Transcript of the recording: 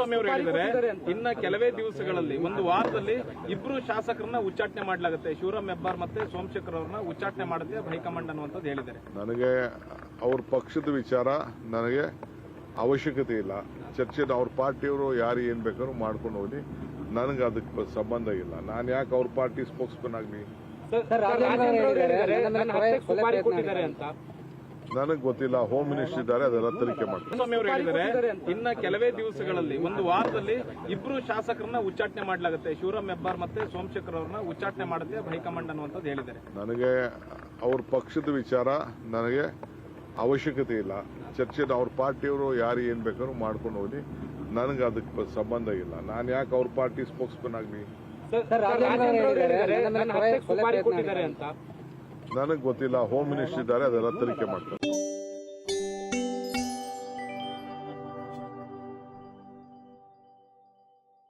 ಅವರು ಹೇಳಿದರೆ ಇನ್ನ ಕೆಲವೇ ದಿವಸಗಳಲ್ಲಿ ಒಂದು ವಾರದಲ್ಲಿ ಇಬ್ರು ಶಾಸಕರನ್ನ ಉಚ್ಚಾಟನೆ ಮಾಡಲಾಗುತ್ತೆ. ಶಿವರಾಮ್ ಹೆಬ್ಬಾರ್ ಮತ್ತೆ ಸೋಮಶೇಖರ್ ಅವ್ರನ್ನ ಉಚ್ಚಾಟನೆ ಮಾಡುತ್ತೆ ಹೈಕಮಾಂಡ್ ಅನ್ನುವಂಥದ್ದು ಹೇಳಿದ್ದಾರೆ. ನನಗೆ ಅವ್ರ ಪಕ್ಷದ ವಿಚಾರ ನನಗೆ ಅವಶ್ಯಕತೆ ಇಲ್ಲ. ಚರ್ಚೆ ಅವ್ರ ಪಾರ್ಟಿಯವರು ಯಾರು ಏನ್ ಬೇಕಾದ್ರು ಮಾಡ್ಕೊಂಡು ಹೋಗಿ ನನಗೆ ಅದಕ್ಕೆ ಸಂಬಂಧ ಇಲ್ಲ. ನಾನು ಯಾಕೆ ಅವ್ರ ಪಾರ್ಟಿ ಸ್ಪೋಕ್ಸ್ಮನ್ ಆಗಲಿ? ನನಗೆ ಗೊತ್ತಿಲ್ಲ ಹೋಮ್ ಮಿನಿಸ್ಟರ್ ಇದ್ದಾರೆ ಅದೆಲ್ಲ ತನಿಖೆ ಅವರು ಹೇಳಿದ್ದಾರೆ ಇನ್ನ ಕೆಲವೇ ದಿವಸಗಳಲ್ಲಿ ಒಂದು ವಾರದಲ್ಲಿ ಇಬ್ರು ಶಾಸಕರನ್ನ ಉಚ್ಚಾಟನೆ ಮಾಡಲಾಗುತ್ತೆ. ಶಿವರಾಮ್ ಹೆಬ್ಬಾರ್ ಮತ್ತೆ ಸೋಮಶೇಖರ್ ಅವ್ರನ್ನ ಉಚ್ಚಾಟನೆ ಮಾಡುತ್ತೆ ಹೈಕಮಾಂಡ್ ಅನ್ನುವಂಥದ್ದು ಹೇಳಿದ್ದಾರೆ. ನನಗೆ ಅವ್ರ ಪಕ್ಷದ ವಿಚಾರ ನನಗೆ ಅವಶ್ಯಕತೆ ಇಲ್ಲ. ಚರ್ಚೆ ಅವ್ರ ಪಾರ್ಟಿಯವರು ಯಾರು ಏನ್ ಬೇಕಾದ್ರು ಮಾಡ್ಕೊಂಡು ಹೋಗಿ ನನಗೆ ಅದಕ್ಕೆ ಸಂಬಂಧ ಇಲ್ಲ. ನಾನು ಯಾಕೆ ಅವ್ರ ಪಾರ್ಟಿ ಸ್ಪೋಕ್ಸ್ಮನ್ ಆಗಲಿ? ನನಗೆ ಗೊತ್ತಿಲ್ಲ ಹೋಮ್ ಮಿನಿಸ್ಟರ್ ಇದ್ದಾರೆ ಅದೆಲ್ಲ ತನಿಖೆ ಮಾಡ್ತಾರೆ.